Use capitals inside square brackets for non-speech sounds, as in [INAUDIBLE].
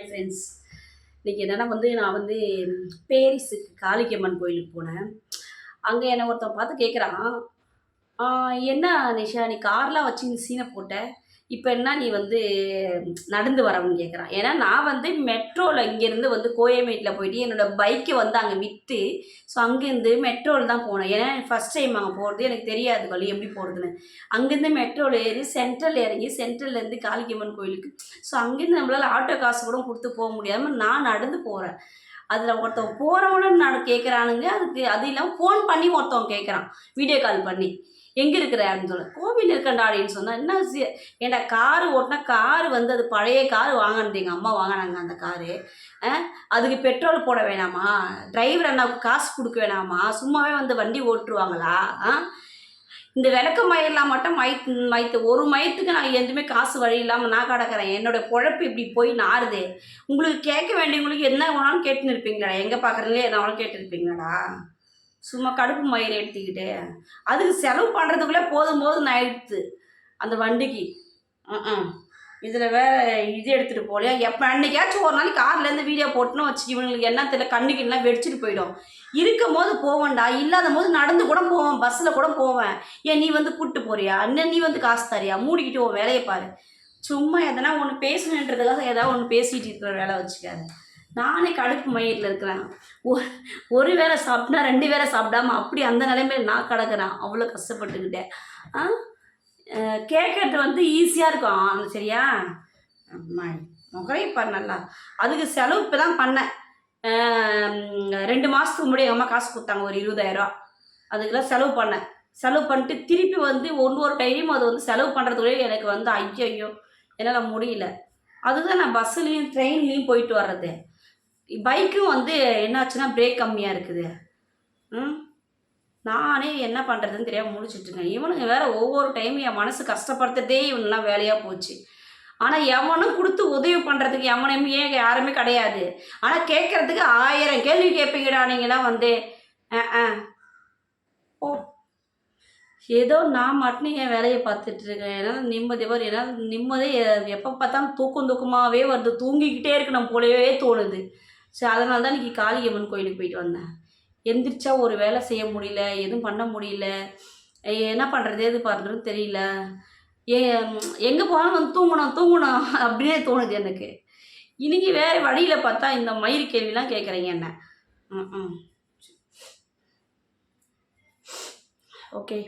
Hi friends இன்றைக்கி என்னென்னா வந்து நான் வந்து பேரிஸுக்கு காளிக்கம்மன் கோயிலுக்கு போனேன். அங்கே என்னை ஒருத்தன் பார்த்து கேட்குறான் என்ன நிஷா நீ கார்லாம் வச்சு சீனை போட்ட? இப்போ என்ன நீ வந்து நடந்து வரவன்னு கேட்குறான் ஏன்னா நான் வந்து மெட்ரோவில் இங்கேருந்து வந்து கோயம்பேட்டில் போயிட்டு என்னோடய பைக்கை வந்து அங்கே விற்று ஸோ அங்கேருந்து மெட்ரோவில் தான் போனேன். ஏன்னா ஃபஸ்ட் டைம் அங்கே போகிறது எனக்கு தெரியாது வழி எப்படி போகிறதுன்னு அங்கேருந்து மெட்ரோவில் ஏறி சென்ட்ரல் இறங்கி சென்ட்ரல்லேருந்து காளிக்கம்மன் கோயிலுக்கு ஸோ அங்கேருந்து நம்மளால் ஆட்டோ காசு கூட கொடுத்து போக முடியாமல் நான் நடந்து போகிறேன் அதில் ஒருத்தன் போகிறவனும் நான் கேட்குறானுங்க அதுக்கு அது இல்லாமல் ஃபோன் பண்ணி ஒருத்தவன் கேட்குறான் வீடியோ கால் பண்ணி. எங்கே இருக்கிற? அப்படின்னு சொல்ல. கோவில் இருக்கண்டா அப்படின்னு சொன்னால் என்ன சி- ஏன்டா காரு ஓட்டினா காரு வந்து அது பழைய காரு வாங்கினது எங்கள் அம்மா வாங்கினாங்க அந்த காரு. அதுக்கு பெட்ரோல் போட வேணாமா? டிரைவர் அண்ணாவுக்கு காசு கொடுக்க வேணாமா? சும்மாவே வந்து வண்டி ஓட்டுருவாங்களா ஆ இந்த விளக்கு மயிரெலாம் மட்டும் மயத்து மயத்து ஒரு மயத்துக்கு நான் எதுவுமே காசு வழி இல்லாமல் நான் கிடக்கிறேன். என்னோட பொழப்பு இப்படி போய் நாறுதே. உங்களுக்கு கேட்க வேண்டியவங்களுக்கு என்ன வேணாலும் கேட்டுன்னு இருப்பீங்களா எங்கே பார்க்குறதுலே எதாவது வேணாலும் கேட்டுருப்பீங்களாடா. சும்மா கடுப்பு மயிரை எடுத்துக்கிட்டு. அதுக்கு செலவு பண்ணுறதுக்குள்ளே போதும் போதும் எடுத்து. அந்த வண்டிக்கு. ஆ இதில் வேற இது எடுத்துகிட்டு போகலையா எப்போ அன்னைக்காச்சும் ஒரு நாளைக்கு கார்லேருந்து வீடியோ போட்டுன்னு வச்சு இவங்களுக்கு என்ன தெரியல கண்ணுக்கு வெடிச்சிட்டு போயிடும். இருக்கும் போது போவேன்டா இல்லாத போது நடந்து கூட போவேன் பஸ்ஸில் கூட போவேன். ஏன் நீ வந்து கூப்பிட்டு போறியா? அண்ணன் நீ வந்து காசு தரியா மூடிக்கிட்டு உன் வேலையை பாரு. சும்மா எதனா ஒன்று பேசணுன்றதுக்காக ஏதாவது ஒன்று பேசிகிட்டு இருக்கிற வேலை வச்சுக்காது. நானே கடுப்பு மயிரில் இருக்கிறேன். ஒரு ஒரு வேளை சாப்பிட்டா ரெண்டு வேளை சாப்பிடாம அப்படி அந்த நிலைமையில நான் கிடக்குறேன். அவ்வளோ கஷ்டப்பட்டுக்கிட்டேன். ஆ? கேட்கறது வந்து ஈஸியாக இருக்கும். சரியா? முகரை பாரு நல்லா. அதுக்கு செலவு இப்போ தான் பண்ணேன். ரெண்டு மாதத்துக்கு முன்னாடி எங்கள் அம்மா காசு கொடுத்தாங்க ஒரு இருபதாயிரரூவா அதுக்கெல்லாம் செலவு பண்ணேன். செலவு பண்ணிட்டு திருப்பி வந்து ஒன்று ஒரு டைம் அது வந்து செலவு பண்ணுறதுக்குள்ளே எனக்கு வந்து ஐயோ ஐயோ என்னால் முடியல. அதுதான் நான் பஸ்ஸுலேயும் ட்ரெயின்லேயும் போயிட்டு வர்றது. பைக்கும் வந்து என்னாச்சுன்னா பிரேக் கம்மியாக இருக்குது. ம்? நானே என்ன பண்ணுறதுன்னு தெரியாமல் முடிச்சிட்ருக்கேன் இவனுங்க வேற ஒவ்வொரு டைமும் என் மனசு கஷ்டப்படுத்துறதே இவனெலாம் வேலையாக போச்சு. ஆனால் எவனும் கொடுத்து உதவி பண்ணுறதுக்கு எவனையும் ஏன் யாருமே கிடையாது. ஆனால் கேட்குறதுக்கு ஆயிரம் கேள்வி கேட்பீங்கடா நீங்களாம் வந்து. ஆ ஓ. ஏதோ நான் மட்டும் என் வேலையை பார்த்துட்டு இருக்கேன் என்னால் நிம்மதி வரும் என்னால் நிம்மதி எப்போ பார்த்தாலும் தூக்கம் தூக்கமாகவே வருது. தூங்கிக்கிட்டே இருக்கணும் போலவே தோணுது. சரி அதனால தான் இன்றைக்கி காளியம்மன் கோயிலுக்கு போயிட்டு வந்தேன். எந்திரிச்சா ஒரு வேலை செய்ய முடியல எதுவும் பண்ண முடியல. என்ன பண்ணுறது எது பண்ணுறதுன்னு தெரியல. ஏ எங்கே போனாலும் வந்து தூங்கணும் தூங்கணும். [LAUGHS] அப்படின்னே தோணுது எனக்கு. இன்னைக்கு வேறு வழியில் பார்த்தா இந்த மயிர் கேள்விலாம் கேட்குறீங்க என்ன. ம் ம் ஓகே